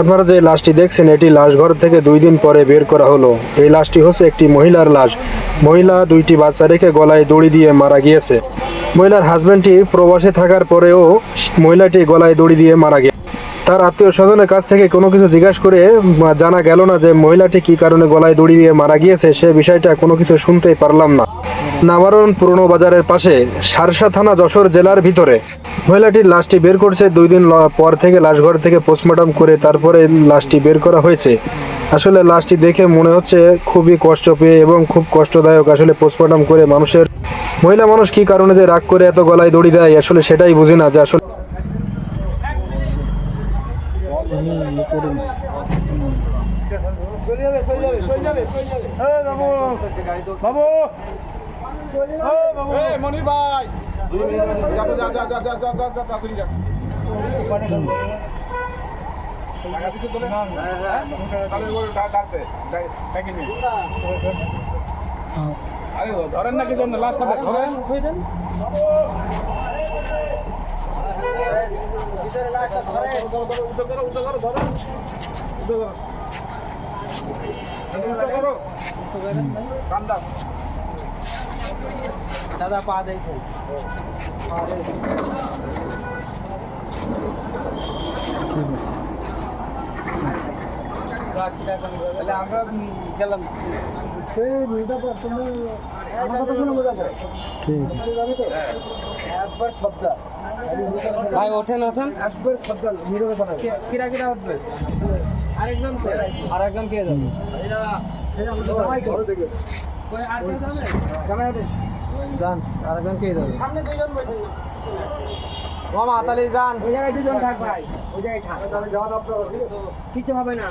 আপনারা যে লাশটি দেখছেন, এটি লাশ ঘর থেকে দুই দিন পরে বের করা হলো। এই লাশটি হচ্ছে একটি মহিলার লাশ। মহিলা দুইটি বাচ্চা রেখে গলায় দড়ি দিয়ে মারা গিয়েছে। মহিলার হাজব্যান্ডটি প্রবাসে থাকার পরেও মহিলাটি গলায় দড়ি দিয়ে মারা গিয়েছে তার আত্মীয় স্বজনের কাছ থেকে কোনো কিছু জিজ্ঞাসা করে জানা গেল না যে মহিলাটি কি কারণে গলায় দড়ি দিয়ে মারা গিয়েছে, সে বিষয়টা কোনো কিছু শুনতেই পারলাম না। নাবারণ পুরনো বাজারের পাশে সারসা থানা যশোর জেলার ভিতরে। মহিলাটির লাশটি বের করছে, দুই দিন পর থেকে লাশঘর থেকে পোস্টমর্টম করে তারপরে লাশটি বের করা হয়েছে। আসলে লাশটি দেখে মনে হচ্ছে খুবই কষ্ট পেয়ে এবং খুব কষ্টদায়ক আসলে পোস্টমর্টম করে মানুষের মহিলা মানুষ কি কারণে যে রাগ করে এত গলায় দড়ি দেয়, আসলে সেটাই বুঝি না যে আসলে চলে যাবে চলে যাবে চলে যাবে চলে যাবে বাবু বাবু বাবু মনি ভাই আরে ধরেন না কি জন্য লাস্ট ধরেন দাদা পা দেয় তাহলে আমরা গেলাম। সেই একবার শব্দ। ভাই ওঠেন ওঠেন। কিরা কিরা উঠবেন আরেকজন আরেকজন কে যাবে? যান আরেকজন কে যাবে? তাহলে যান। দুজন ভাই। থাক। তাহলে কিছু হবে না